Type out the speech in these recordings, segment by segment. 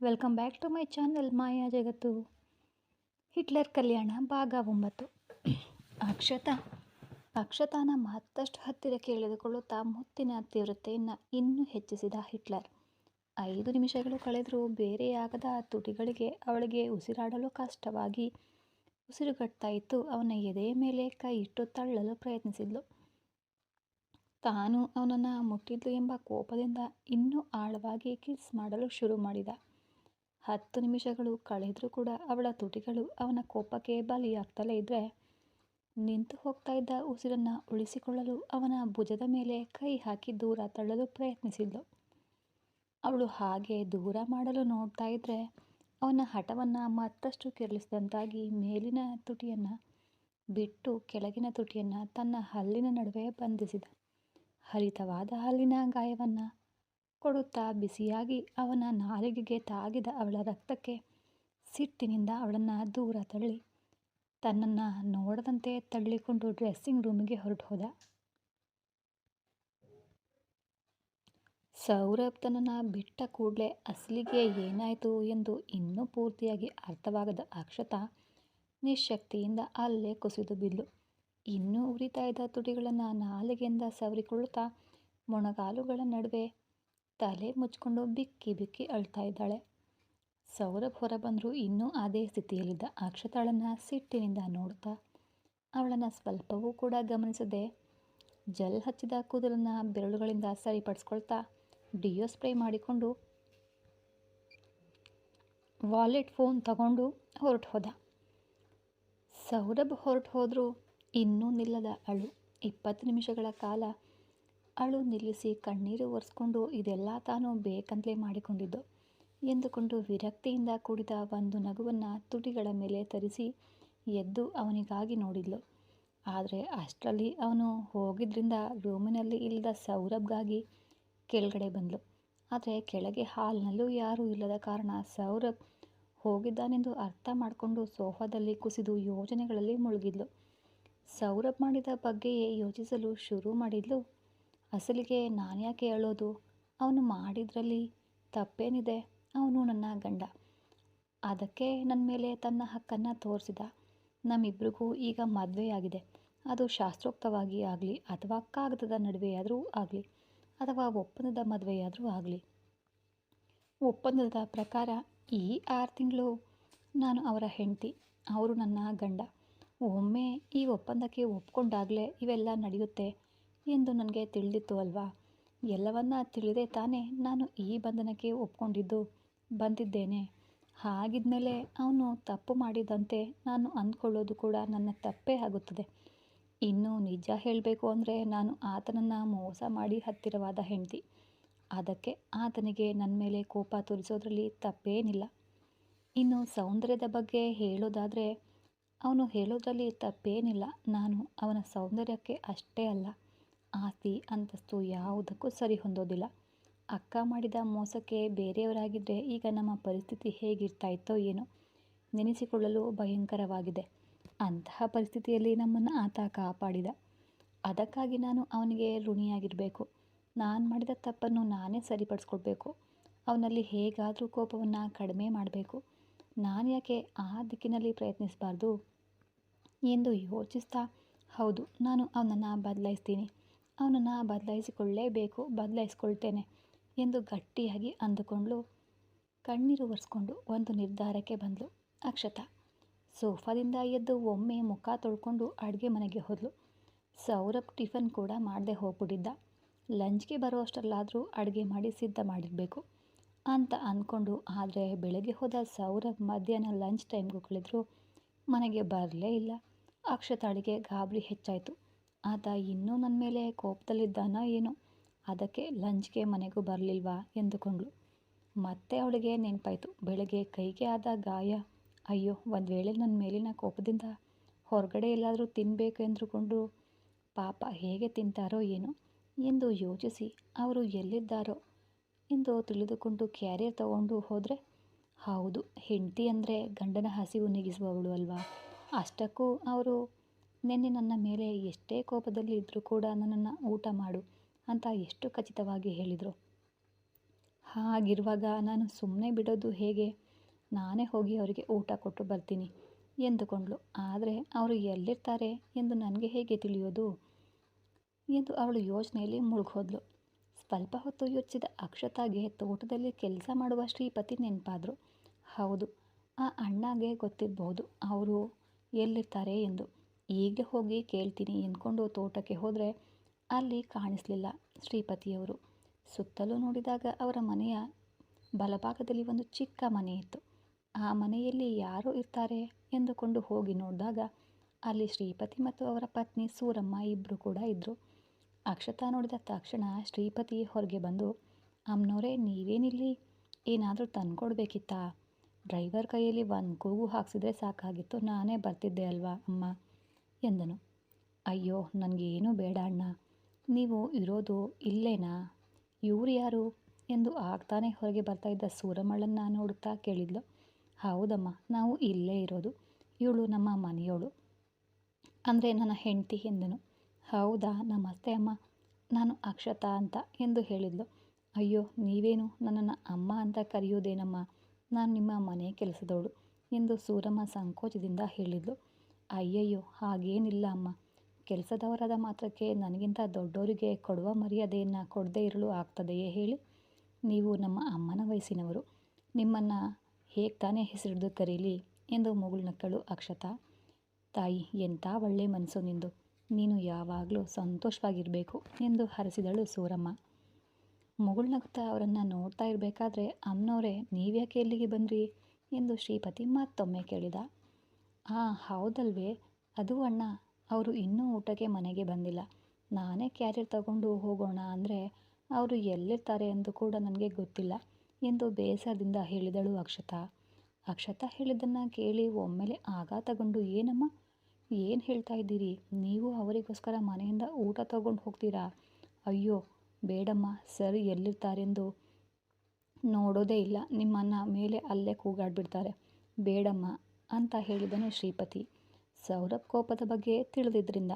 Welcome back to my channel ಮಾಯಾ ಜಗತ್ತು Hitler ಕಲ್ಯಾಣ ಭಾಗ ಒಂಬತ್ತು ಅಕ್ಷತಾ ಅಕ್ಷತಾನ ಮತ್ತಷ್ಟು ಹತ್ತಿರ ಕೇಳಿದುಕೊಳ್ಳುತ್ತಾ ಮುತ್ತಿನ ತೀವ್ರತೆಯನ್ನು ಇನ್ನೂ ಹೆಚ್ಚಿಸಿದ ಹಿಟ್ಲರ್. ಐದು ನಿಮಿಷಗಳು ಕಳೆದರೂ ಬೇರೆಯಾಗದ ತುಟಿಗಳಿಗೆ ಅವಳಿಗೆ ಉಸಿರಾಡಲು ಕಷ್ಟವಾಗಿ ಉಸಿರುಗಟ್ತಾ ಇತ್ತು. ಅವನ ಎದೆಯ ಮೇಲೆ ಕೈ ಇಟ್ಟು ತಳ್ಳಲು ಪ್ರಯತ್ನಿಸಿದ್ಲು. ತಾನು ಅವನನ್ನು ಮುಟ್ಟಿದ್ಲು ಎಂಬ ಕೋಪದಿಂದ ಇನ್ನೂ ಆಳವಾಗಿ ಕಿಸ್ ಮಾಡಲು ಶುರು ಮಾಡಿದ. ಹತ್ತು ನಿಮಿಷಗಳು ಕಳೆದರೂ ಕೂಡ ಅವಳ ತುಟಿಗಳು ಅವನ ಕೋಪಕ್ಕೆ ಬಲಿಯಾಗ್ತಲೇ ಇದ್ದರೆ ನಿಂತು ಹೋಗ್ತಾ ಇದ್ದ ಉಸಿರನ್ನು ಉಳಿಸಿಕೊಳ್ಳಲು ಅವನ ಭುಜದ ಮೇಲೆ ಕೈ ಹಾಕಿ ದೂರ ತಳ್ಳಲು ಪ್ರಯತ್ನಿಸಿದ್ಲು. ಅವಳು ಹಾಗೆ ದೂರ ಮಾಡಲು ನೋಡ್ತಾ ಇದ್ದರೆ ಅವನ ಹಠವನ್ನು ಮತ್ತಷ್ಟು ಕೆರಳಿಸಿದಂತಾಗಿ ಮೇಲಿನ ತುಟಿಯನ್ನು ಬಿಟ್ಟು ಕೆಳಗಿನ ತುಟಿಯನ್ನು ತನ್ನ ಹಲ್ಲಿನ ನಡುವೆ ಬಂಧಿಸಿದ. ಹರಿತವಾದ ಹಲ್ಲಿನ ಗಾಯವನ್ನು ಕೊಡುತ್ತಾ ಬಿಸಿಯಾಗಿ ಅವನ ನಾಲಿಗೆಗೆ ತಾಗಿದ ಅವಳ ರಕ್ತಕ್ಕೆ ಸಿಟ್ಟಿನಿಂದ ಅವಳನ್ನು ದೂರ ತಳ್ಳಿ ತನ್ನನ್ನು ನೋಡದಂತೆ ತಳ್ಳಿಕೊಂಡು ಡ್ರೆಸ್ಸಿಂಗ್ ರೂಮಿಗೆ ಹೊರಟು ಹೋದ ಸೌರಭ್ ತನ್ನನ್ನು ಬಿಟ್ಟ ಕೂಡಲೇ ಅಸಲಿಗೆ ಏನಾಯಿತು ಎಂದು ಇನ್ನೂ ಪೂರ್ತಿಯಾಗಿ ಅರ್ಥವಾಗದ ಅಕ್ಷತಾ ನಿಶಕ್ತಿಯಿಂದ ಅಲ್ಲೇ ಕುಸಿದು ಬಿದ್ದು ಇನ್ನೂ ಉರಿತಾ ಇದ್ದ ತುಟಿಗಳನ್ನು ನಾಲಿಗೆಯಿಂದ ಸವರಿಕೊಳ್ಳುತ್ತಾ ಮೊಣಗಾಲುಗಳ ನಡುವೆ ತಲೆ ಮುಚ್ಕೊಂಡು ಬಿಕ್ಕಿ ಬಿಕ್ಕಿ ಅಳ್ತಾ ಇದ್ದಾಳೆ. ಸೌರಭ್ ಹೊರಬಂದರೂ ಇನ್ನೂ ಅದೇ ಸ್ಥಿತಿಯಲ್ಲಿದ್ದ ಅಕ್ಷತಾಳನ್ನು ಸಿಟ್ಟಿನಿಂದ ನೋಡ್ತಾ ಅವಳನ್ನು ಸ್ವಲ್ಪವೂ ಕೂಡ ಗಮನಿಸದೆ ಜಲ್ ಹಚ್ಚಿದ ಕೂದಲನ್ನು ಬೆರಳುಗಳಿಂದ ಸರಿಪಡಿಸ್ಕೊಳ್ತಾ ಡಿಯೋ ಸ್ಪ್ರೇ ಮಾಡಿಕೊಂಡು ವಾಲೆಟ್ ಫೋನ್ ತಗೊಂಡು ಹೊರಟು ಹೋದ. ಸೌರಭ್ ಹೊರಟು ಹೋದರೂ ಇನ್ನೂ ನಿಲ್ಲದ ಅಳು ಇಪ್ಪತ್ತು ನಿಮಿಷಗಳ ಕಾಲ ಅಳು ನಿಲ್ಲಿಸಿ ಕಣ್ಣೀರು ಒರೆಸ್ಕೊಂಡು ಇದೆಲ್ಲ ತಾನು ಬೇಕಂತಲೇ ಮಾಡಿಕೊಂಡಿದ್ದು. ಎಂದುಕೊಂಡು ವಿರಕ್ತಿಯಿಂದ ಕೂಡಿದ ಒಂದು ನಗುವನ್ನು ತುಟಿಗಳ ಮೇಲೆ ತರಿಸಿ ಎದ್ದು ಅವನಿಗಾಗಿ ನೋಡಿದ್ಲು. ಆದರೆ ಅಷ್ಟರಲ್ಲಿ ಅವನು ಹೋಗಿದ್ರಿಂದ ರೂಮಿನಲ್ಲಿ ಇಲ್ಲದ ಸೌರಭ್ಗಾಗಿ ಕೆಳಗಡೆ ಬಂದಳು ಆದರೆ ಕೆಳಗೆ ಹಾಲ್ನಲ್ಲೂ ಯಾರೂ ಇಲ್ಲದ ಕಾರಣ ಸೌರಭ್ ಹೋಗಿದ್ದಾನೆಂದು ಅರ್ಥ ಮಾಡಿಕೊಂಡು ಸೋಫಾದಲ್ಲಿ ಕುಸಿದು ಯೋಜನೆಗಳಲ್ಲಿ ಮುಳುಗಿದ್ಲು. ಸೌರಭ್ ಮಾಡಿದ ಬಗ್ಗೆಯೇ ಯೋಚಿಸಲು ಶುರು ಮಾಡಿದ್ಲು. ಅಸಲಿಗೆ ನಾನು ಯಾಕೆ ಹೇಳೋದು? ಅವನು ಮಾಡಿದ್ರಲ್ಲಿ ತಪ್ಪೇನಿದೆ? ಅವನು ನನ್ನ ಗಂಡ. ಅದಕ್ಕೆ ನನ್ನ ಮೇಲೆ ತನ್ನ ಹಕ್ಕನ್ನು ತೋರಿಸಿದ. ನಮ್ಮಿಬ್ರಿಗೂ ಈಗ ಮದುವೆಯಾಗಿದೆ. ಅದು ಶಾಸ್ತ್ರೋಕ್ತವಾಗಿ ಆಗಲಿ ಅಥವಾ ಕಾಗದದ ನಡುವೆಯಾದರೂ ಆಗಲಿ, ಅಥವಾ ಒಪ್ಪಂದದ ಮದುವೆಯಾದರೂ ಆಗಲಿ. ಒಪ್ಪಂದದ ಪ್ರಕಾರ ಈ ಆರು ತಿಂಗಳು ನಾನು ಅವರ ಹೆಂಡತಿ, ಅವರು ನನ್ನ ಗಂಡ. ಒಮ್ಮೆ ಈ ಒಪ್ಪಂದಕ್ಕೆ ಒಪ್ಪಿಕೊಂಡಾಗಲೇ ಇವೆಲ್ಲ ನಡೆಯುತ್ತೆ. ಎಂದು ನನಗೆ ತಿಳಿದಿತ್ತು ಅಲ್ವಾ? ಎಲ್ಲವನ್ನ ತಿಳಿದೇ ತಾನೇ ನಾನು ಈ ಬಂಧನಕ್ಕೆ ಒಪ್ಕೊಂಡಿದ್ದು, ಬಂದಿದ್ದೇನೆ. ಹಾಗಿದ್ಮೇಲೆ ಅವನು ತಪ್ಪು ಮಾಡಿದಂತೆ ನಾನು ಅಂದ್ಕೊಳ್ಳೋದು ಕೂಡ ನನ್ನ ತಪ್ಪೇ ಆಗುತ್ತದೆ. ಇನ್ನು ನಿಜ ಹೇಳಬೇಕು ಅಂದರೆ ನಾನು ಆತನನ್ನು ಮೋಸ ಮಾಡಿ ಹತ್ತಿರವಾದ ಹೆಂಡತಿ. ಅದಕ್ಕೆ ಆತನಿಗೆ ನನ್ನ ಮೇಲೆ ಕೋಪ ತೋರಿಸೋದ್ರಲ್ಲಿ ತಪ್ಪೇನಿಲ್ಲ. ಇನ್ನು ಸೌಂದರ್ಯದ ಬಗ್ಗೆ ಹೇಳೋದಾದರೆ, ಅವನು ಹೇಳೋದ್ರಲ್ಲಿ ತಪ್ಪೇನಿಲ್ಲ. ನಾನು ಅವನ ಸೌಂದರ್ಯಕ್ಕೆ ಅಷ್ಟೇ ಅಲ್ಲ. ಆಸ್ತಿ ಅಂತಸ್ತು ಯಾವುದಕ್ಕೂ ಸರಿ ಹೊಂದೋದಿಲ್ಲ. ಅಕ್ಕ ಮಾಡಿದ ಮೋಸಕ್ಕೆ ಬೇರೆಯವರಾಗಿದ್ದರೆ ಈಗ ನಮ್ಮ ಪರಿಸ್ಥಿತಿ ಹೇಗಿರ್ತಾ ಇತ್ತೋ ಏನೋ ನೆನೆಸಿಕೊಳ್ಳಲು ಭಯಂಕರವಾಗಿದೆ. ಅಂತಹ ಪರಿಸ್ಥಿತಿಯಲ್ಲಿ ನಮ್ಮನ್ನು ಆತ ಕಾಪಾಡಿದ. ಅದಕ್ಕಾಗಿ ನಾನು ಅವನಿಗೆ ಋಣಿಯಾಗಿರಬೇಕು. ನಾನು ಮಾಡಿದ ತಪ್ಪನ್ನು ನಾನೇ ಸರಿಪಡಿಸ್ಕೊಳ್ಬೇಕು. ಅವನಲ್ಲಿ ಹೇಗಾದರೂ ಕೋಪವನ್ನು ಕಡಿಮೆ ಮಾಡಬೇಕು. ನಾನು ಯಾಕೆ ಆ ದಿಕ್ಕಿನಲ್ಲಿ ಪ್ರಯತ್ನಿಸಬಾರ್ದು? ಎಂದು ಯೋಚಿಸ್ತಾ, ಹೌದು, ನಾನು ಅವನನ್ನು ಬದಲಾಯಿಸ್ತೀನಿ. ಅವನನ್ನು ಬದಲಾಯಿಸಿಕೊಳ್ಳಲೇಬೇಕು ಬದಲಾಯಿಸ್ಕೊಳ್ತೇನೆ ಎಂದು ಗಟ್ಟಿಯಾಗಿ ಅಂದುಕೊಂಡ್ಲು ಕಣ್ಣೀರು ಒರೆಸ್ಕೊಂಡು ಒಂದು ನಿರ್ಧಾರಕ್ಕೆ ಬಂದಳು ಅಕ್ಷತಾ. ಸೋಫಾದಿಂದ ಎದ್ದು ಒಮ್ಮೆ ಮುಖ ತೊಳ್ಕೊಂಡು ಅಡುಗೆ ಮನೆಗೆ ಹೋದಳು ಸೌರಭ್ ಟಿಫನ್ ಕೂಡ ಮಾಡದೆ ಹೋಗ್ಬಿಟ್ಟಿದ್ದ. ಲಂಚ್ಗೆ ಬರೋ ಅಷ್ಟರಲ್ಲಾದರೂ ಅಡುಗೆ ಮಾಡಿ ಸಿದ್ಧ ಮಾಡಿರಬೇಕು ಅಂತ ಅಂದ್ಕೊಂಡು ಆದರೆ ಬೆಳಗ್ಗೆ ಹೋದ ಸೌರಭ್ ಮಧ್ಯಾಹ್ನ ಲಂಚ್ ಟೈಮ್ಗೂ ಕಳೆದರೂ ಮನೆಗೆ ಬರಲೇ ಇಲ್ಲ. ಅಕ್ಷತಾಳಿಗೆ ಗಾಬರಿ ಹೆಚ್ಚಾಯಿತು. ಆತ ಇನ್ನೂ ನನ್ನ ಮೇಲೆ ಕೋಪದಲ್ಲಿದ್ದಾನ ಏನೋ, ಅದಕ್ಕೆ ಲಂಚ್ಗೆ ಮನೆಗೂ ಬರಲಿಲ್ವಾ? ಎಂದುಕೊಂಡಳು. ಮತ್ತೆ ಅವಳಿಗೆ ನೆನಪಾಯಿತು. ಬೆಳಗ್ಗೆ ಕೈಗೆ ಆದ ಗಾಯ, ಅಯ್ಯೋ, ಒಂದು ವೇಳೆ ನನ್ನ ಮೇಲಿನ ಕೋಪದಿಂದ ಹೊರಗಡೆ ಎಲ್ಲಾದರೂ ತಿನ್ನಬೇಕು ಎಂದುಕೊಂಡು ಪಾಪ ಹೇಗೆ ತಿಂತಾರೋ ಏನೋ ಎಂದು ಯೋಚಿಸಿ, ಅವರು ಎಲ್ಲಿದ್ದಾರೋ? ಎಂದು ತಿಳಿದುಕೊಂಡು ಕ್ಯಾರಿಯರ್ ತಗೊಂಡು ಹೋದರೆ, ಹೌದು, ಹೆಂಡತಿ ಅಂದರೆ ಗಂಡನ ಹಸಿವು ನೀಗಿಸುವವಳು ಅಲ್ವಾ? ಅಷ್ಟಕ್ಕೂ ಅವರು ನಿನ್ನೆ ನನ್ನ ಮೇಲೆ ಎಷ್ಟೇ ಕೋಪದಲ್ಲಿ ಇದ್ದರೂ ಕೂಡ ನನ್ನನ್ನು ಊಟ ಮಾಡು ಅಂತ ಎಷ್ಟು ಖಚಿತವಾಗಿ ಹೇಳಿದರು. ಹಾಗಿರುವಾಗ ನಾನು ಸುಮ್ಮನೆ ಬಿಡೋದು ಹೇಗೆ? ನಾನೇ ಹೋಗಿ ಅವರಿಗೆ ಊಟ ಕೊಟ್ಟು ಬರ್ತೀನಿ ಎಂದುಕೊಂಡ್ಳು. ಆದರೆ ಅವರು ಎಲ್ಲಿರ್ತಾರೆ ಎಂದು ನನಗೆ ಹೇಗೆ ತಿಳಿಯೋದು? ಎಂದು ಅವಳು ಯೋಚನೆಯಲ್ಲಿ ಮುಳುಗೋದ್ಲು ಸ್ವಲ್ಪ ಹೊತ್ತು ಯೋಚಿಸಿದ ಅಕ್ಷತಾಗೆ ತೋಟದಲ್ಲಿ ಕೆಲಸ ಮಾಡುವ ಶ್ರೀಪತಿ ನೆನಪಾದರು. ಹೌದು, ಆ ಅಣ್ಣಗೆ ಗೊತ್ತಿರಬಹುದು ಅವರು ಎಲ್ಲಿರ್ತಾರೆ ಎಂದು. ಈಗಲೇ ಹೋಗಿ ಕೇಳ್ತೀನಿ ಎಂದ್ಕೊಂಡು ತೋಟಕ್ಕೆ ಹೋದರೆ ಅಲ್ಲಿ ಕಾಣಿಸಲಿಲ್ಲ ಶ್ರೀಪತಿಯವರು. ಸುತ್ತಲೂ ನೋಡಿದಾಗ ಅವರ ಮನೆಯ ಬಲಭಾಗದಲ್ಲಿ ಒಂದು ಚಿಕ್ಕ ಮನೆ ಇತ್ತು. ಆ ಮನೆಯಲ್ಲಿ ಯಾರು ಇರ್ತಾರೆ ಎಂದುಕೊಂಡು ಹೋಗಿ ನೋಡಿದಾಗ ಅಲ್ಲಿ ಶ್ರೀಪತಿ ಮತ್ತು ಅವರ ಪತ್ನಿ ಸೂರಮ್ಮ ಇಬ್ಬರು ಕೂಡ ಇದ್ದರು ಅಕ್ಷತಾ ನೋಡಿದ ತಕ್ಷಣ ಶ್ರೀಪತಿ ಹೊರಗೆ ಬಂದು ಅಮ್ಮನವರೇ ನೀವೇನಿಲ್ಲಿ? ಏನಾದರೂ ತಂದ್ಕೊಡ್ಬೇಕಿತ್ತಾ? ಡ್ರೈವರ್ ಕೈಯಲ್ಲಿ ಒಂದು ಕೂಗು ಹಾಕ್ಸಿದ್ರೆ ಸಾಕಾಗಿತ್ತು. ನಾನೇ ಬರ್ತಿದ್ದೆ ಅಲ್ವಾ, ಅಮ್ಮ? ಎಂದನು. ಅಯ್ಯೋ, ನನಗೇನು ಬೇಡ ಅಣ್ಣ. ನೀವು ಇರೋದು ಇಲ್ಲೇನಾ? ಇವ್ರು ಯಾರು? ಎಂದು ಆಗ್ತಾನೆ ಹೊರಗೆ ಬರ್ತಾ ಇದ್ದ ಸೂರಮ್ಮಳನ್ನ ನೋಡುತ್ತಾ ಕೇಳಿದ್ಲು. ಹೌದಮ್ಮ, ನಾವು ಇಲ್ಲೇ ಇರೋದು. ಇವಳು ನಮ್ಮ ಮನೆಯವಳು ಅಂದರೆ ನನ್ನ ಹೆಂಡತಿ ಎಂದನು. ಹೌದಾ ನಮಸ್ತೆ ಅಮ್ಮ? ನಾನು ಅಕ್ಷತಾ ಅಂತ ಎಂದು ಹೇಳಿದ್ಲು. ಅಯ್ಯೋ, ನೀವೇನು ನನ್ನನ್ನು ಅಮ್ಮ ಅಂತ ಕರೆಯೋದೇನಮ್ಮ ನಾನು ನಿಮ್ಮ ಮನೆ ಕೆಲಸದವಳು ಎಂದು ಸೂರಮ್ಮ ಸಂಕೋಚದಿಂದ ಹೇಳಿದ್ಲು. ಅಯ್ಯಯ್ಯೋ, ಹಾಗೇನಿಲ್ಲ ಅಮ್ಮ. ಕೆಲಸದವರಾದ ಮಾತ್ರಕ್ಕೆ ನನಗಿಂತ ದೊಡ್ಡವರಿಗೆ ಕೊಡುವ ಮರ್ಯಾದೆಯನ್ನು ಕೊಡದೇ ಇರಲು ಆಗ್ತದೆಯೇ ಹೇಳಿ? ನೀವು ನಮ್ಮ ಅಮ್ಮನ ವಯಸ್ಸಿನವರು. ನಿಮ್ಮನ್ನು ಹೇಗೆ ತಾನೇ ಹೆಸರಿಡ್ದು ಕರೀಲಿ ಎಂದು ಮುಗುಳ್ನಕ್ಕಳು ಅಕ್ಷತಾ. ತಾಯಿ ಎಂಥ ಒಳ್ಳೆ ಮನಸ್ಸು ನಿಂದು. ನೀನು ಯಾವಾಗಲೂ ಸಂತೋಷವಾಗಿರಬೇಕು ಎಂದು ಹರಸಿದಳು ಸೂರಮ್ಮ. ಮುಗುಳ್ನಗ್ತಾ ಅವರನ್ನು ನೋಡ್ತಾ ಇರಬೇಕಾದ್ರೆ, ಅಮ್ಮನವರೇ, ನೀವ್ಯಾಕೆ ಎಲ್ಲಿಗೆ ಬಂದ್ರಿ? ಎಂದು ಶ್ರೀಪತಿ ಮತ್ತೊಮ್ಮೆ ಕೇಳಿದ. ಹಾಂ ಹೌದಲ್ವೇ? ಅದು ಅಣ್ಣ, ಅವರು ಇನ್ನೂ ಊಟಕ್ಕೆ ಮನೆಗೆ ಬಂದಿಲ್ಲ. ನಾನೇ ಕ್ಯಾರಿಯರ್ ತಗೊಂಡು ಹೋಗೋಣ ಅಂದರೆ ಅವರು ಎಲ್ಲಿರ್ತಾರೆ ಎಂದು ಕೂಡ ನನಗೆ ಗೊತ್ತಿಲ್ಲ ಎಂದು ಬೇಸರದಿಂದ ಹೇಳಿದಳು ಅಕ್ಷತಾ. ಅಕ್ಷತಾ ಹೇಳಿದ್ದನ್ನು ಕೇಳಿ ಒಮ್ಮೆಲೆ ಆಘಾತಗೊಂಡು ಏನಮ್ಮ? ಏನು ಹೇಳ್ತಾ ಇದ್ದೀರಿ? ನೀವು ಅವರಿಗೋಸ್ಕರ ಮನೆಯಿಂದ ಊಟ ತಗೊಂಡು ಹೋಗ್ತೀರಾ? ಅಯ್ಯೋ, ಬೇಡಮ್ಮ, ಸರ್ ಎಲ್ಲಿರ್ತಾರೆಂದು ನೋಡೋದೇ ಇಲ್ಲ. ನಿಮ್ಮನ್ನು ಮೇಲೆ ಅಲ್ಲೇ ಕೂಗಾಡ್ಬಿಡ್ತಾರೆ. ಬೇಡಮ್ಮ ಅಂತ ಹೇಳಿದನು ಶ್ರೀಪತಿ. ಸೌರಭ್ ಕೋಪದ ಬಗ್ಗೆ ತಿಳಿದಿದ್ದರಿಂದ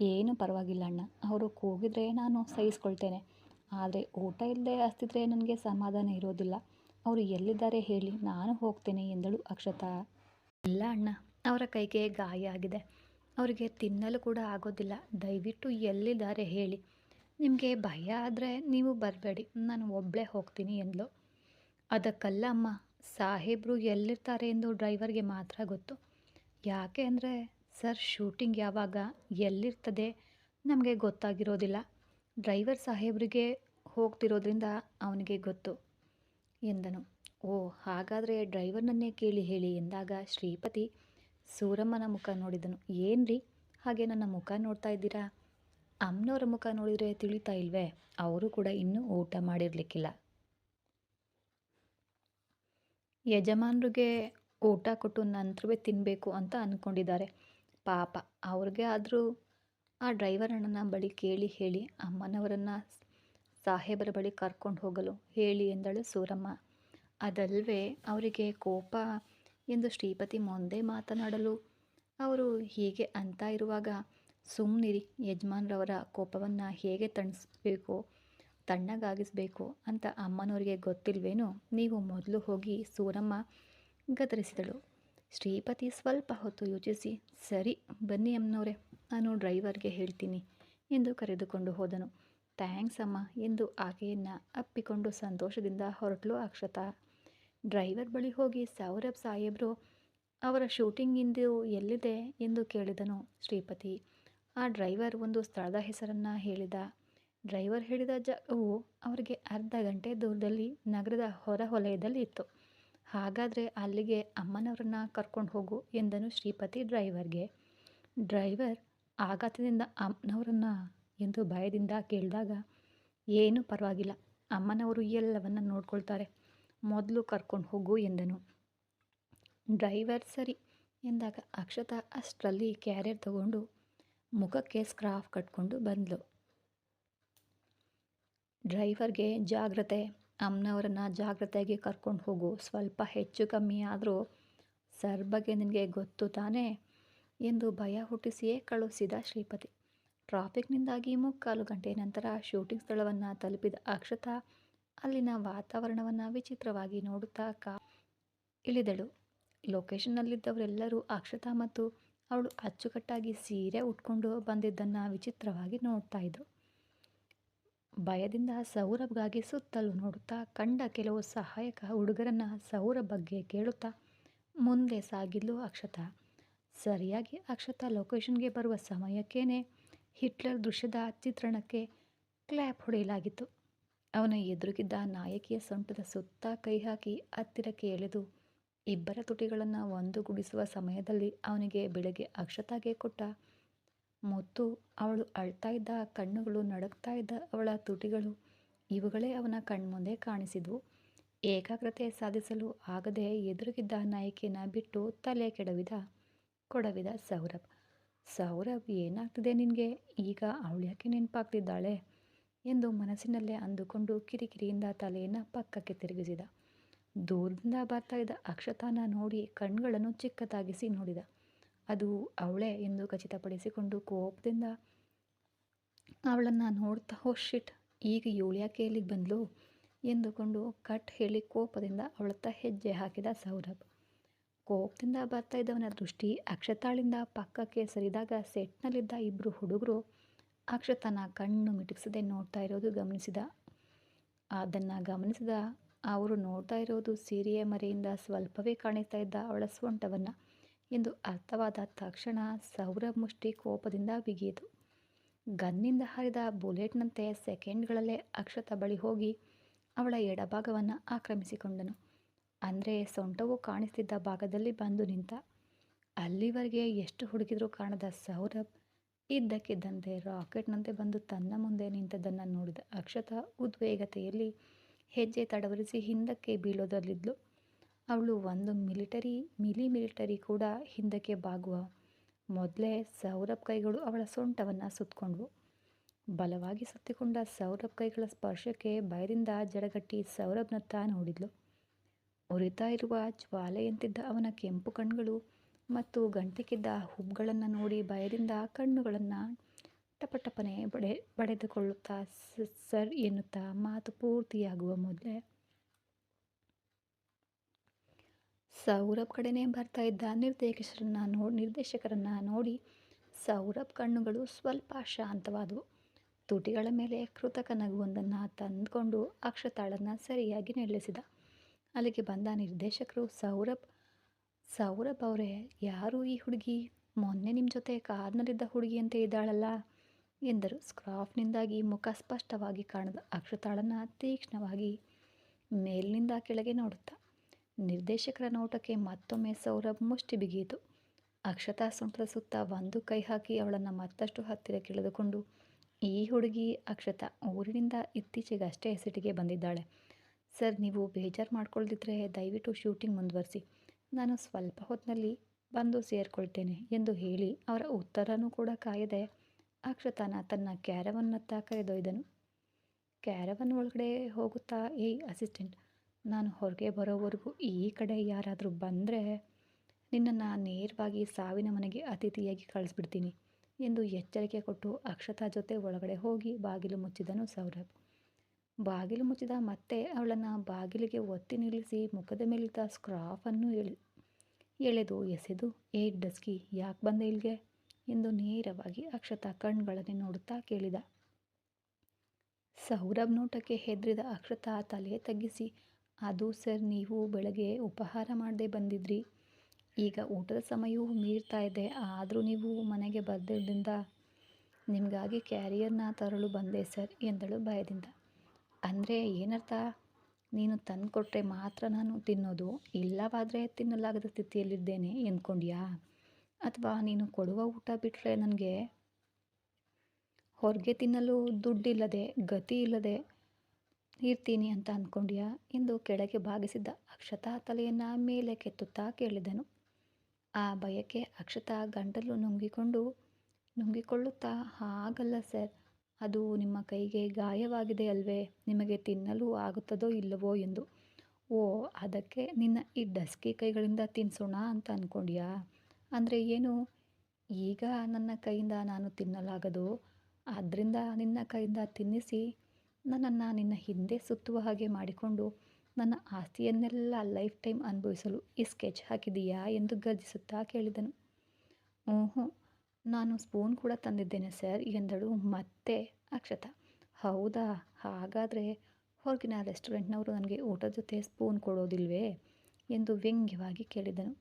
ಏನು ಪರವಾಗಿಲ್ಲ ಅಣ್ಣ, ಅವರು ಕೂಗಿದರೆ ನಾನು ಸಹಿಸ್ಕೊಳ್ತೇನೆ. ಆದರೆ ಊಟ ಇಲ್ಲದೆ ಹಸ್ತಿದ್ರೆ ನನಗೆ ಸಮಾಧಾನ ಇರೋದಿಲ್ಲ. ಅವರು ಎಲ್ಲಿದ್ದಾರೆ ಹೇಳಿ ನಾನು ಹೋಗ್ತೇನೆ, ಎಂದಳು ಅಕ್ಷತಾ. ಇಲ್ಲ ಅಣ್ಣ, ಅವರ ಕೈಗೆ ಗಾಯ ಆಗಿದೆ. ಅವರಿಗೆ ತಿನ್ನಲು ಕೂಡ ಆಗೋದಿಲ್ಲ. ದಯವಿಟ್ಟು ಎಲ್ಲಿದ್ದಾರೆ ಹೇಳಿ. ನಿಮಗೆ ಭಯ ಆದರೆ ನೀವು ಬರಬೇಡಿ, ನಾನು ಒಬ್ಬಳೇ ಹೋಗ್ತೀನಿ ಎಂದಳು ಅದಕ್ಕಲ್ಲ ಅಮ್ಮ ಸಾಹೇಬರು ಎಲ್ಲಿರ್ತಾರೆ ಎಂದು ಡ್ರೈವರ್ಗೆ ಮಾತ್ರ ಗೊತ್ತು. ಯಾಕೆ ಅಂದರೆ, ಸರ್, ಶೂಟಿಂಗ್ ಯಾವಾಗ ಎಲ್ಲಿರ್ತದೆ ನಮಗೆ ಗೊತ್ತಾಗಿರೋದಿಲ್ಲ. ಡ್ರೈವರ್ ಸಾಹೇಬ್ರಿಗೆ ಹೋಗ್ತಿರೋದ್ರಿಂದ ಅವನಿಗೆ ಗೊತ್ತು ಎಂದನು. ಓ, ಹಾಗಾದರೆ ಡ್ರೈವರ್ನನ್ನೇ ಕೇಳಿ ಹೇಳಿ ಎಂದಾಗ ಶ್ರೀಪತಿ ಸೂರಮ್ಮನ ಮುಖ ನೋಡಿದನು. ಏನ್ರಿ? ಹಾಗೆ ನನ್ನ ಮುಖ ನೋಡ್ತಾ ಇದ್ದೀರಾ? ಅಮ್ಮನವರ ಮುಖ ನೋಡಿದರೆ ತಿಳಿತಾ ಇಲ್ವೇ? ಅವರು ಕೂಡ ಇನ್ನೂ ಊಟ ಮಾಡಿರಲಿಕ್ಕಿಲ್ಲ. ಯಜಮಾನ್ರಿಗೆ ಊಟ ಕೊಟ್ಟು ನಂತರವೇ ತಿನ್ನಬೇಕು ಅಂತ ಅಂದ್ಕೊಂಡಿದ್ದಾರೆ ಪಾಪ, ಅವ್ರಿಗೆ ಆದರೂ ಆ ಡ್ರೈವರ್ ಅಣ್ಣನ ಬಳಿ ಕೇಳಿ ಹೇಳಿ, ಅಮ್ಮನವರನ್ನು ಸಾಹೇಬರ ಬಳಿ ಕರ್ಕೊಂಡು ಹೋಗಲು ಹೇಳಿ ಎಂದಳು ಸೂರಮ್ಮ. ಅದಲ್ವೇ ಅವರಿಗೆ ಕೋಪ ಎಂದು ಶ್ರೀಪತಿ ಮುಂದೆ ಮಾತನಾಡಲು ಅವರು ಹೀಗೆ ಅಂತ ಇರುವಾಗ ಸುಮ್ಮನಿರಿ ಯಜಮಾನ್ರವರ ಕೋಪವನ್ನು ಹೇಗೆ ತಣಿಸ್ಬೇಕು? ತಣ್ಣಗಾಗಿಸಬೇಕು ಅಂತ ಅಮ್ಮನವರಿಗೆ ಗೊತ್ತಿಲ್ವೇನೋ, ನೀವು ಮೊದಲು ಹೋಗಿ ಸೂರಮ್ಮ ಗದರಿಸಿದಳು. ಶ್ರೀಪತಿ ಸ್ವಲ್ಪ ಹೊತ್ತು ಯೋಚಿಸಿ, ಸರಿ, ಬನ್ನಿ ಅಮ್ಮನವರೇ, ನಾನು ಡ್ರೈವರ್ಗೆ ಹೇಳ್ತೀನಿ ಎಂದು ಕರೆದುಕೊಂಡು ಹೋದನು. ಥ್ಯಾಂಕ್ಸ್ ಅಮ್ಮ ಎಂದು ಆಕೆಯನ್ನು ಅಪ್ಪಿಕೊಂಡು ಸಂತೋಷದಿಂದ ಹೊರಟಲು ಅಕ್ಷತಾ. ಡ್ರೈವರ್ ಬಳಿ ಹೋಗಿ, ಸೌರಭ್ ಸಾಹೇಬರು, ಅವರ ಶೂಟಿಂಗಿಂದು ಎಲ್ಲಿದೆ ಎಂದು ಕೇಳಿದನು ಶ್ರೀಪತಿ. ಆ ಡ್ರೈವರ್ ಒಂದು ಸ್ಥಳದ ಹೆಸರನ್ನು ಹೇಳಿದ. ಡ್ರೈವರ್ ಹೇಳಿದ ಜಾಗವು ಅವರಿಗೆ ಅರ್ಧ ಗಂಟೆ ದೂರದಲ್ಲಿ ನಗರದ ಹೊರ ವಲಯದಲ್ಲಿ ಇತ್ತು ಹಾಗಾದರೆ ಅಲ್ಲಿಗೆ ಅಮ್ಮನವರನ್ನ ಕರ್ಕೊಂಡು ಹೋಗು ಎಂದನು ಶ್ರೀಪತಿ ಡ್ರೈವರ್ಗೆ. ಡ್ರೈವರ್ ಆಘಾತದಿಂದ ಅಮ್ಮನವರನ್ನ ಎಂದು ಭಯದಿಂದ ಕೇಳಿದಾಗ, ಏನೂ ಪರವಾಗಿಲ್ಲ, ಅಮ್ಮನವರು ಎಲ್ಲವನ್ನ ನೋಡ್ಕೊಳ್ತಾರೆ, ಮೊದಲು ಕರ್ಕೊಂಡು ಹೋಗು ಎಂದನು. ಡ್ರೈವರ್ ಸರಿ ಎಂದಾಗ ಅಕ್ಷತಾ ಅಷ್ಟರಲ್ಲಿ ಕ್ಯಾರಿಯರ್ ತಗೊಂಡು ಮುಖಕ್ಕೆ ಸ್ಕ್ರಾಫ್ ಕಟ್ಕೊಂಡು ಬಂದಳು ಡ್ರೈವರ್ಗೆ ಜಾಗ್ರತೆ, ಅಮ್ಮನವ್ರನ್ನ ಜಾಗ್ರತೆಯಾಗಿ ಕರ್ಕೊಂಡು ಹೋಗು. ಸ್ವಲ್ಪ ಹೆಚ್ಚು ಕಮ್ಮಿ ಆದರೂ ಸರ್ ಬಗ್ಗೆ ನಿನಗೆ ಗೊತ್ತು ತಾನೇ? ಎಂದು ಭಯ ಹುಟ್ಟಿಸಿಯೇ ಕಳುಹಿಸಿದ ಶ್ರೀಪತಿ. ಟ್ರಾಫಿಕ್ನಿಂದಾಗಿ ಮುಕ್ಕಾಲು ಗಂಟೆ ನಂತರ ಶೂಟಿಂಗ್ ಸ್ಥಳವನ್ನು ತಲುಪಿದ ಅಕ್ಷತಾ ಅಲ್ಲಿನ ವಾತಾವರಣವನ್ನು ವಿಚಿತ್ರವಾಗಿ ನೋಡುತ್ತಾ ಕಾ ಇಳಿದಳು. ಲೊಕೇಶನ್ನಲ್ಲಿದ್ದವರೆಲ್ಲರೂ ಅಕ್ಷತಾ ಮತ್ತು ಅವಳು ಅಚ್ಚುಕಟ್ಟಾಗಿ ಸೀರೆ ಉಟ್ಕೊಂಡು ಬಂದಿದ್ದನ್ನು ವಿಚಿತ್ರವಾಗಿ ನೋಡ್ತಾ ಇದ್ರು. ಭಯದಿಂದ ಸೌರಭ್ಗಾಗಿ ಸುತ್ತಲೂ ನೋಡುತ್ತಾ ಕಂಡ ಕೆಲವು ಸಹಾಯಕ ಹುಡುಗರನ್ನು ಸೌರಭ್ ಬಗ್ಗೆ ಕೇಳುತ್ತಾ, ಮುಂದೆ ಸಾಗಿದ್ಲು ಅಕ್ಷತಾ. ಸರಿಯಾಗಿ ಅಕ್ಷತ ಲೊಕೇಶನ್ಗೆ ಬರುವ ಸಮಯಕ್ಕೇನೆ ಹಿಟ್ಲರ್ ದೃಶ್ಯದ ಚಿತ್ರಣಕ್ಕೆ ಕ್ಲ್ಯಾಪ್ ಹೊಡೆಯಲಾಗಿತ್ತು. ಅವನ ಎದುರುಗಿದ್ದ ನಾಯಕಿಯ ಸೊಂಟದ ಸುತ್ತ ಕೈ ಹಾಕಿ ಹತ್ತಿರಕ್ಕೆ ಎಳೆದು, ಇಬ್ಬರ ತುಟಿಗಳನ್ನು ಒಂದುಗೂಡಿಸುವ ಸಮಯದಲ್ಲಿ ಅವನಿಗೆ ಬೆಳಗ್ಗೆ ಅಕ್ಷತಾಗೆ ಕೊಟ್ಟ ಮುತ್ತು, ಅವಳು ಅಳ್ತಾ ಇದ್ದ ಕಣ್ಣುಗಳು, ನಡುಗ್ತಾ ಇದ್ದ ಅವಳ ತುಟಿಗಳು, ಇವುಗಳೇ ಅವನ ಕಣ್ಮುಂದೆ ಕಾಣಿಸಿದ್ವು. ಏಕಾಗ್ರತೆ ಸಾಧಿಸಲು ಆಗದೆ ಎದುರುಗಿದ್ದ ನಾಯಕಿನ ಬಿಟ್ಟು ತಲೆ ಕೆಡವಿದ ಕೊಡವಿದ ಸೌರಭ್. ಸೌರಭ್, ಏನಾಗ್ತಿದೆ ನಿನಗೆ? ಈಗ ಅವಳು ಯಾಕೆ ನೆನಪಾಗ್ತಿದ್ದಾಳೆ? ಎಂದು ಮನಸ್ಸಿನಲ್ಲೇ ಅಂದುಕೊಂಡು ಕಿರಿಕಿರಿಯಿಂದ ತಲೆಯನ್ನು ಪಕ್ಕಕ್ಕೆ ತಿರುಗಿಸಿದ. ದೂರದಿಂದ ಬರ್ತಾ ಇದ್ದ ಅಕ್ಷತಾನ ನೋಡಿ ಕಣ್ಗಳನ್ನು ಚಿಕ್ಕದಾಗಿಸಿ ನೋಡಿದ. ಅದು ಅವಳೇ ಎಂದು ಖಚಿತಪಡಿಸಿಕೊಂಡು ಕೋಪದಿಂದ ಅವಳನ್ನು ನೋಡ್ತಾ ಹೋ ಶಿಟ್, ಈಗ ಇವಳು ಯಾಕೆ ಇಲ್ಲಿಗೆ ಬಂದ್ಲು? ಎಂದುಕೊಂಡು ಕಟ್ ಹೇಳಿ ಕೋಪದಿಂದ ಅವಳತ್ತ ಹೆಜ್ಜೆ ಹಾಕಿದ ಸೌರಭ್. ಕೋಪದಿಂದ ಬರ್ತಾ ಇದ್ದವನ ದೃಷ್ಟಿ ಅಕ್ಷತಾಳಿಂದ ಪಕ್ಕಕ್ಕೆ ಸರಿದಾಗ ಸೆಟ್ನಲ್ಲಿದ್ದ ಇಬ್ಬರು ಹುಡುಗರು ಅಕ್ಷತನ ಕಣ್ಣು ಮಿಟುಕಿಸದೆ ನೋಡ್ತಾ ಇರೋದು ಗಮನಿಸಿದ. ಅದನ್ನು ಗಮನಿಸಿದ ಅವರು ನೋಡ್ತಾ ಇರೋದು ಸೀರೆಯ ಮರೆಯಿಂದ ಸ್ವಲ್ಪವೇ ಕಾಣಿಸ್ತಾ ಇದ್ದ ಅವಳ ಸೊಂಟವನ್ನು ಎಂದು ಅರ್ಥವಾದ ತಕ್ಷಣ ಸೌರಭ್ ಮುಷ್ಟಿ ಕೋಪದಿಂದ ಬಿಗಿಯಿತು. ಗನ್ನಿಂದ ಹರಿದ ಬುಲೆಟ್ನಂತೆ ಸೆಕೆಂಡ್ಗಳಲ್ಲೇ ಅಕ್ಷತ ಬಳಿ ಹೋಗಿ ಅವಳ ಎಡಭಾಗವನ್ನು ಆಕ್ರಮಿಸಿಕೊಂಡನು. ಅಂದರೆ ಸೊಂಟವು ಕಾಣಿಸ್ತಿದ್ದ ಭಾಗದಲ್ಲಿ ಬಂದು ನಿಂತ. ಅಲ್ಲಿವರೆಗೆ ಎಷ್ಟು ಹುಡುಗಿದ್ರೂ ಕಾಣದ ಸೌರಭ್ ಇದ್ದಕ್ಕಿದ್ದಂತೆ ರಾಕೆಟ್ನಂತೆ ಬಂದು ತನ್ನ ಮುಂದೆ ನಿಂತದ್ದನ್ನು ನೋಡಿದ ಅಕ್ಷತ ಉದ್ವೇಗತೆಯಲ್ಲಿ ಹೆಜ್ಜೆ ತಡವರಿಸಿ ಹಿಂದಕ್ಕೆ ಬೀಳೋದರಲ್ಲಿದ್ಲು ಅವಳು ಒಂದು ಮಿಲಿಟರಿ ಮಿಲಿ ಮಿಲಿಟರಿ ಕೂಡ ಹಿಂದಕ್ಕೆ ಬಾಗುವ. ಮೊದಲೇ ಸೌರಭ್ ಕೈಗಳು ಅವಳ ಸೊಂಟವನ್ನು ಸುತ್ತಕೊಂಡ್ವು ಬಲವಾಗಿ ಸುತ್ತಿಕೊಂಡ ಸೌರಭ್ ಕೈಗಳ ಸ್ಪರ್ಶಕ್ಕೆ ಭಯದಿಂದ ಜಡಗಟ್ಟಿ ಸೌರಭ್ನತ್ತ ನೋಡಿದ್ಲು. ಉರಿತಾ ಇರುವ ಜ್ವಾಲೆಯಂತಿದ್ದ ಅವನ ಕೆಂಪು ಕಣ್ಗಳು ಮತ್ತು ಗಂಟೆಕ್ಕಿದ್ದ ಹುಬ್ಗಳನ್ನು ನೋಡಿ ಭಯದಿಂದ ಕಣ್ಣುಗಳನ್ನು ಟಪಟಪನೆ ಬಡೆ, ಬಡೆದುಕೊಳ್ಳುತ್ತಾ ಸರ್ ಎನ್ನುತ್ತಾ ಮಾತು ಪೂರ್ತಿಯಾಗುವ ಮೊದಲೇ ಸೌರಭ್ ಕಡೆನೇ ಬರ್ತಾ ಇದ್ದ ನಿರ್ದೇಶಕರನ್ನ ನೋಡಿ ನಿರ್ದೇಶಕರನ್ನ ನೋಡಿ ಸೌರಭ್ ಕಣ್ಣುಗಳು ಸ್ವಲ್ಪ ಶಾಂತವಾದವು. ತುಟಿಗಳ ಮೇಲೆ ಕೃತಕ ನಗುವೊಂದನ್ನು ತಂದುಕೊಂಡು ಅಕ್ಷತಾಳನ್ನು ಸರಿಯಾಗಿ ನಿಲ್ಲಿಸಿದ. ಅಲ್ಲಿಗೆ ಬಂದ ನಿರ್ದೇಶಕರು, ಸೌರಭ್ ಸೌರಭ್ ಅವರೇ, ಯಾರು ಈ ಹುಡುಗಿ? ಮೊನ್ನೆ ನಿಮ್ಮ ಜೊತೆ ಕಾರ್ನಲ್ಲಿದ್ದ ಹುಡುಗಿಯಂತೆ ಇದ್ದಾಳಲ್ಲ? ಎಂದರು. ಸ್ಕ್ರಾಫ್ನಿಂದಾಗಿ ಮುಖ ಸ್ಪಷ್ಟವಾಗಿ ಕಾಣದ ಅಕ್ಷತಾಳನ್ನು ತೀಕ್ಷ್ಣವಾಗಿ ಮೇಲಿನಿಂದ ಕೆಳಗೆ ನೋಡುತ್ತಾ. ನಿರ್ದೇಶಕರ ನೋಟಕ್ಕೆ ಮತ್ತೊಮ್ಮೆ ಸೌರಭ್ ಮುಷ್ಟಿ ಬಿಗಿಯಿತು. ಅಕ್ಷತಾ ಸೊಂಟದ ಸುತ್ತ ಒಂದು ಕೈ ಹಾಕಿ ಅವಳನ್ನು ಮತ್ತಷ್ಟು ಹತ್ತಿರ ಕೆಳೆದುಕೊಂಡು ಈ ಹುಡುಗಿ ಅಕ್ಷತಾ, ಊರಿನಿಂದ ಇತ್ತೀಚೆಗೆ ಅಷ್ಟೇ ಸಿಟಿಗೆ ಬಂದಿದ್ದಾಳೆ. ಸರ್, ನೀವು ಬೇಜಾರು ಮಾಡ್ಕೊಳ್ದಿದ್ರೆ ದಯವಿಟ್ಟು ಶೂಟಿಂಗ್ ಮುಂದುವರಿಸಿ. ನಾನು ಸ್ವಲ್ಪ ಹೊತ್ತಿನಲ್ಲಿ ಬಂದು ಸೇರಿಕೊಳ್ತೇನೆ ಎಂದು ಹೇಳಿ ಅವರ ಉತ್ತರನೂ ಕೂಡ ಕಾಯದೆ ಅಕ್ಷತಾನ ತನ್ನ ಕ್ಯಾರವನ್ನತ್ತ ಕರೆದೊಯ್ದನು. ಕ್ಯಾರವನ್ ಒಳಗಡೆ ಹೋಗುತ್ತಾ, ಏಯ್ ಅಸಿಸ್ಟೆಂಟ್? ನಾನು ಹೊರಗೆ ಬರೋವರೆಗೂ ಈ ಕಡೆ ಯಾರಾದರೂ ಬಂದರೆ ನಿನ್ನನ್ನು ನೇರವಾಗಿ ಸಾವಿನ ಮನೆಗೆ ಅತಿಥಿಯಾಗಿ ಕಳಿಸ್ಬಿಡ್ತೀನಿ ಎಂದು ಎಚ್ಚರಿಕೆ ಕೊಟ್ಟು ಅಕ್ಷತಾ ಜೊತೆ ಒಳಗಡೆ ಹೋಗಿ ಬಾಗಿಲು ಮುಚ್ಚಿದನು ಸೌರಭ್. ಬಾಗಿಲು ಮುಚ್ಚಿದ ಮತ್ತೆ ಅವಳನ್ನು ಬಾಗಿಲಿಗೆ ಒತ್ತಿ ನಿಲ್ಲಿಸಿ ಮುಖದ ಮೇಲಿದ್ದ ಸ್ಕ್ರಾಫನ್ನು ಎಳೆ, ಎಳೆದು ಎಸೆದು, ಏ ಡಸ್ಕಿ, ಯಾಕೆ ಬಂದೆ ಇಲ್ಲಿಗೆ? ಎಂದು ನೇರವಾಗಿ ಅಕ್ಷತಾ ಕಣ್ಗಳನ್ನೇ ನೋಡುತ್ತಾ ಕೇಳಿದ. ಸೌರಭ್ ನೋಟಕ್ಕೆ ಹೆದರಿದ ಅಕ್ಷತಾ ತಲೆ ತಗ್ಗಿಸಿ ಅದು ಸರ್, ನೀವು ಬೆಳಗ್ಗೆ ಉಪಹಾರ ಮಾಡದೆ ಬಂದಿದ್ರಿ. ಈಗ ಊಟದ ಸಮಯವೂ ಮೀರ್ತಾ ಇದೆ. ಆದರೂ ನೀವು ಮನೆಗೆ ಬರ್ದಿದ್ದರಿಂದ ನಿಮಗಾಗಿ ಕ್ಯಾರಿಯರ್ನ ತರಲು ಬಂದೆ ಸರ್, ಎಂದಳು ಭಯದಿಂದ. ಅಂದರೆ ಏನರ್ಥ? ನೀನು ತಂದು ಕೊಟ್ಟರೆ ಮಾತ್ರ ನಾನು ತಿನ್ನೋದು, ಇಲ್ಲವಾದರೆ ತಿನ್ನಲಾಗದ ಸ್ಥಿತಿಯಲ್ಲಿದ್ದೇನೆ ಎಂದ್ಕೊಂಡ್ಯಾ? ಅಥವಾ ನೀನು ಕೊಡುವ ಊಟ ಬಿಟ್ಟರೆ ನನಗೆ ಹೊರಗೆ ತಿನ್ನಲು ದುಡ್ಡಿಲ್ಲದೆ, ಗತಿ ಇಲ್ಲದೆ ಇರ್ತೀನಿ ಅಂತ ಅಂದ್ಕೊಂಡ್ಯಾ? ಎಂದು ಕೆಳಗೆ ಬಾಗಿಸಿದ್ದ ಅಕ್ಷತಾ ತಲೆಯನ್ನು ಮೇಲೆ ಕೆತ್ತುತ್ತಾ ಕೇಳಿದನು. ಆ ಭಯಕ್ಕೆ ಅಕ್ಷತಾ ಗಂಟಲು ನುಂಗಿಕೊಂಡು, ನುಂಗಿಕೊಳ್ಳುತ್ತಾ, ಹಾಗಲ್ಲ ಸರ್, ಅದು ನಿಮ್ಮ ಕೈಗೆ ಗಾಯವಾಗಿದೆ ಅಲ್ವೇ? ನಿಮಗೆ ತಿನ್ನಲು ಆಗುತ್ತದೋ ಇಲ್ಲವೋ? ಎಂದು. ಓ, ಅದಕ್ಕೆ ನಿನ್ನ ಈ ಡಸ್ಕಿ ಕೈಗಳಿಂದ ತಿನ್ನಿಸೋಣ ಅಂತ ಅಂದ್ಕೊಂಡ್ಯಾ? ಅಂದರೆ ಏನು? ಈಗ ನನ್ನ ಕೈಯಿಂದ ನಾನು ತಿನ್ನಲಾಗದು? ಆದ್ದರಿಂದ ನಿನ್ನ ಕೈಯಿಂದ ತಿನ್ನಿಸಿ ನನ್ನನ್ನು ನಿನ್ನ ಹಿಂದೆ ಸುತ್ತುವ ಹಾಗೆ ಮಾಡಿಕೊಂಡು ನನ್ನ ಆಸ್ತಿಯನ್ನೆಲ್ಲ ಲೈಫ್ ಟೈಮ್ ಅನುಭವಿಸಲು ಈ ಸ್ಕೆಚ್ ಹಾಕಿದೀಯಾ ಎಂದು ಗರ್ಜಿಸುತ್ತಾ ಕೇಳಿದನು. ಓಹೋ, ನಾನು ಸ್ಪೂನ್ ಕೂಡ ತಂದಿದ್ದೇನೆ ಸರ್ ಎಂದಳು ಮತ್ತೆ ಅಕ್ಷತ. ಹೌದಾ, ಹಾಗಾದರೆ ಹೊರಗಿನ ರೆಸ್ಟೋರೆಂಟ್ನವರು ನನಗೆ ಊಟದ ಜೊತೆ ಸ್ಪೂನ್ ಕೊಡೋದಿಲ್ವೇ ಎಂದು ವ್ಯಂಗ್ಯವಾಗಿ ಕೇಳಿದನು.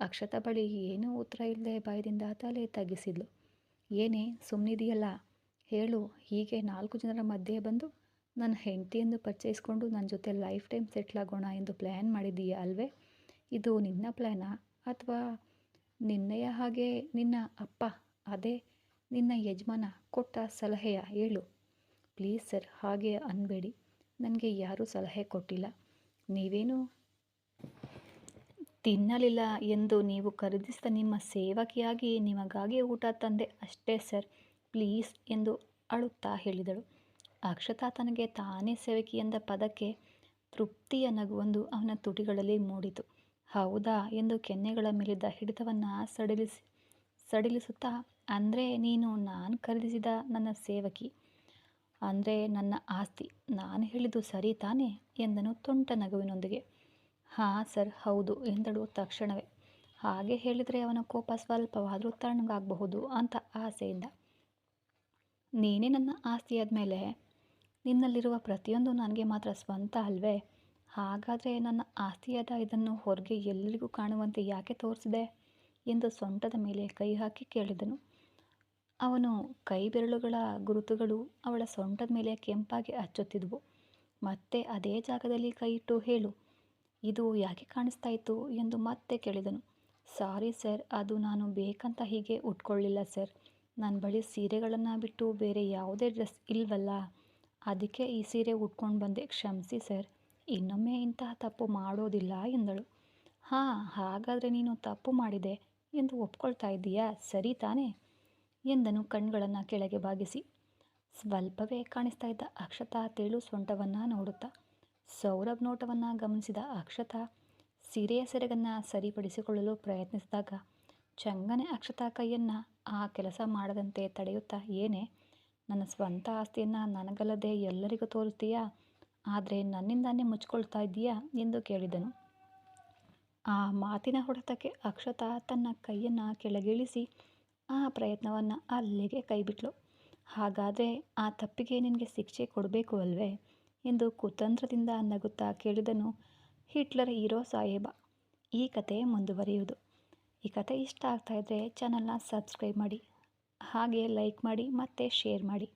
ಅಕ್ಷತ ಬಳಿ ಏನೂ ಉತ್ತರ ಇಲ್ಲದೆ ಬಾಯದಿಂದ ತಲೆ ತಗ್ಗಿಸಿದ್ಲು. ಏನೇ ಸುಮ್ಮನಿದೆಯಲ್ಲ ಹೇಳು, ಹೀಗೆ ನಾಲ್ಕು ಜನರ ಮಧ್ಯೆ ಬಂದು ನನ್ನ ಹೆಂಡತಿಯನ್ನು ಪರಿಚಯಿಸ್ಕೊಂಡು ನನ್ನ ಜೊತೆ ಲೈಫ್ ಟೈಮ್ ಸೆಟ್ಲ್ ಆಗೋಣ ಎಂದು ಪ್ಲ್ಯಾನ್ ಮಾಡಿದ್ದೀಯಾ ಅಲ್ವೇ? ಇದು ನಿನ್ನ ಪ್ಲ್ಯಾನಾ? ಅಥವಾ ನಿನ್ನೆಯ ಹಾಗೆ ನಿನ್ನ ಅಪ್ಪ, ಅದೇ ನಿನ್ನ ಯಜಮಾನ ಕೊಟ್ಟ ಸಲಹೆಯ? ಹೇಳು. ಪ್ಲೀಸ್ ಸರ್, ಹಾಗೆ ಅನ್ಬೇಡಿ. ನನಗೆ ಯಾರೂ ಸಲಹೆ ಕೊಟ್ಟಿಲ್ಲ. ನೀವೇನು? ತಿನ್ನಲಿಲ್ಲ ಎಂದು ನೀವು ಖರೀದಿಸಿದ ನಿಮ್ಮ ಸೇವಕಿಯಾಗಿ ನಿಮಗಾಗಿ ಊಟ ತಂದೆ ಅಷ್ಟೇ ಸರ್. ಪ್ಲೀಸ್ ಎಂದು ಅಳುತ್ತಾ ಹೇಳಿದಳು. ಅಕ್ಷತಾ ತನಗೆ ತಾನೇ ಸೇವಕಿ ಎಂದ ಪದಕ್ಕೆ ತೃಪ್ತಿಯ ನಗುವೊಂದು ಅವನ ತುಟಿಗಳಲ್ಲಿ ಮೂಡಿತು. ಹೌದಾ ಎಂದು ಕೆನ್ನೆಗಳ ಮೇಲಿದ್ದ ಹಿಡಿತವನ್ನು ಸಡಿಲಿಸಿ, ಸಡಿಲಿಸುತ್ತಾ, ಅಂದರೆ ನೀನು ನಾನು ಖರೀದಿಸಿದ ನನ್ನ ಸೇವಕಿ. ಅಂದರೆ ನನ್ನ ಆಸ್ತಿ. ನಾನು ಹೇಳಿದ್ದು ಸರಿ ತಾನೇ? ಎಂದನು ತುಂಟ ನಗುವಿನೊಂದಿಗೆ. ಹಾಂ ಸರ್, ಹೌದು, ಎಂದಳು ತಕ್ಷಣವೇ. ಹಾಗೆ ಹೇಳಿದರೆ ಅವನ ಕೋಪ ಸ್ವಲ್ಪವಾದರೂ ತಣ್ಣಗಾಗಬಹುದು ಅಂತ ಆಸೆಯಿಂದ. ನೀನೇ ನನ್ನ ಆಸ್ತಿಯಾದ ಮೇಲೆ ನಿನ್ನಲ್ಲಿರುವ ಪ್ರತಿಯೊಂದು ನನಗೆ ಮಾತ್ರ ಸ್ವಂತ ಅಲ್ವೇ? ಹಾಗಾದರೆ ನನ್ನ ಆಸ್ತಿಯಾದ ಇದನ್ನು ಹೊರಗೆ ಎಲ್ಲರಿಗೂ ಕಾಣುವಂತೆ ಯಾಕೆ ತೋರಿಸಿದೆ? ಎಂದು ಸೊಂಟದ ಮೇಲೆ ಕೈ ಹಾಕಿ ಕೇಳಿದನು. ಅವನು ಕೈ ಬೆರಳುಗಳ ಗುರುತುಗಳು ಅವಳ ಸೊಂಟದ ಮೇಲೆ ಕೆಂಪಾಗಿ ಹಚ್ಚುತ್ತಿದ್ವು ಮತ್ತೆ ಅದೇ ಜಾಗದಲ್ಲಿ ಕೈ ಇಟ್ಟು ಹೇಳು, ಇದು ಯಾಕೆ ಕಾಣಿಸ್ತಾ ಇತ್ತು ಎಂದು ಮತ್ತೆ ಕೇಳಿದನು. ಸಾರಿ ಸರ್, ಅದು ನಾನು ಬೇಕಂತ ಹೀಗೆ ಉಟ್ಕೊಳ್ಳಿಲ್ಲ ಸರ್. ನನ್ನ ಬಳಿ ಸೀರೆಗಳನ್ನು ಬಿಟ್ಟು ಬೇರೆ ಯಾವುದೇ ಡ್ರೆಸ್ ಇಲ್ವಲ್ಲ? ಅದಕ್ಕೆ ಈ ಸೀರೆ ಉಟ್ಕೊಂಡು ಬಂದೆ. ಕ್ಷಮಿಸಿ ಸರ್, ಇನ್ನೊಮ್ಮೆ ಇಂತಹ ತಪ್ಪು ಮಾಡೋದಿಲ್ಲ ಎಂದಳು. ಹಾಂ, ಹಾಗಾದರೆ ನೀನು ತಪ್ಪು ಮಾಡಿದೆ ಎಂದು ಒಪ್ಕೊಳ್ತಾ ಇದ್ದೀಯಾ? ಸರಿ ತಾನೇ ಎಂದನು ಕಣ್ಗಳನ್ನು ಕೆಳಗೆ ಬಾಗಿಸಿ. ಸ್ವಲ್ಪವೇ ಕಾಣಿಸ್ತಾ ಇದ್ದ ಅಕ್ಷತಾ ತೇಳು ಸೊಂಟವನ್ನು ನೋಡುತ್ತಾ, ಸೌರಭ್ ನೋಟವನ್ನು ಗಮನಿಸಿದ ಅಕ್ಷತಾ ಸೀರೆಯ ಸೆರೆಗನ್ನು ಸರಿಪಡಿಸಿಕೊಳ್ಳಲು ಪ್ರಯತ್ನಿಸಿದಾಗ, ಚಂಗನೆ ಅಕ್ಷತಾ ಕೈಯನ್ನು ಆ ಕೆಲಸ ಮಾಡದಂತೆ ತಡೆಯುತ್ತಾ ಏನೇ? ನನ್ನ ಸ್ವಂತ ಆಸ್ತಿಯನ್ನು ನನಗಲ್ಲದೆ ಎಲ್ಲರಿಗೂ ತೋರಿಸ್ತೀಯಾ? ಆದರೆ ನನ್ನಿಂದಾನೇ ಮುಚ್ಕೊಳ್ತಾ ಇದ್ದೀಯಾ? ಎಂದು ಕೇಳಿದನು. ಆ ಮಾತಿನ ಹೊಡೆತಕ್ಕೆ ಅಕ್ಷತಾ ತನ್ನ ಕೈಯನ್ನು ಕೆಳಗಿಳಿಸಿ ಆ ಪ್ರಯತ್ನವನ್ನು ಅಲ್ಲಿಗೆ ಕೈಬಿಟ್ಲು. ಹಾಗಾದರೆ ಆ ತಪ್ಪಿಗೆ ನಿನಗೆ ಶಿಕ್ಷೆ ಕೊಡಬೇಕು ಅಲ್ವೇ? ಎಂದು ಕುತಂತ್ರದಿಂದ ನಗುತ್ತಾ ಕೇಳಿದನು ಹಿಟ್ಲರ್ ಹೀರೋ ಸಾಹೇಬ. ಈ ಕತೆ ಮುಂದುವರಿಯುವುದು. ಈ ಕತೆ ಇಷ್ಟ ಆಗ್ತಾಯಿದ್ರೆ ಚಾನಲ್ನ ಸಬ್ಸ್ಕ್ರೈಬ್ ಮಾಡಿ ಹಾಗೆ ಲೈಕ್ ಮಾಡಿ ಮತ್ತು ಶೇರ್ ಮಾಡಿ.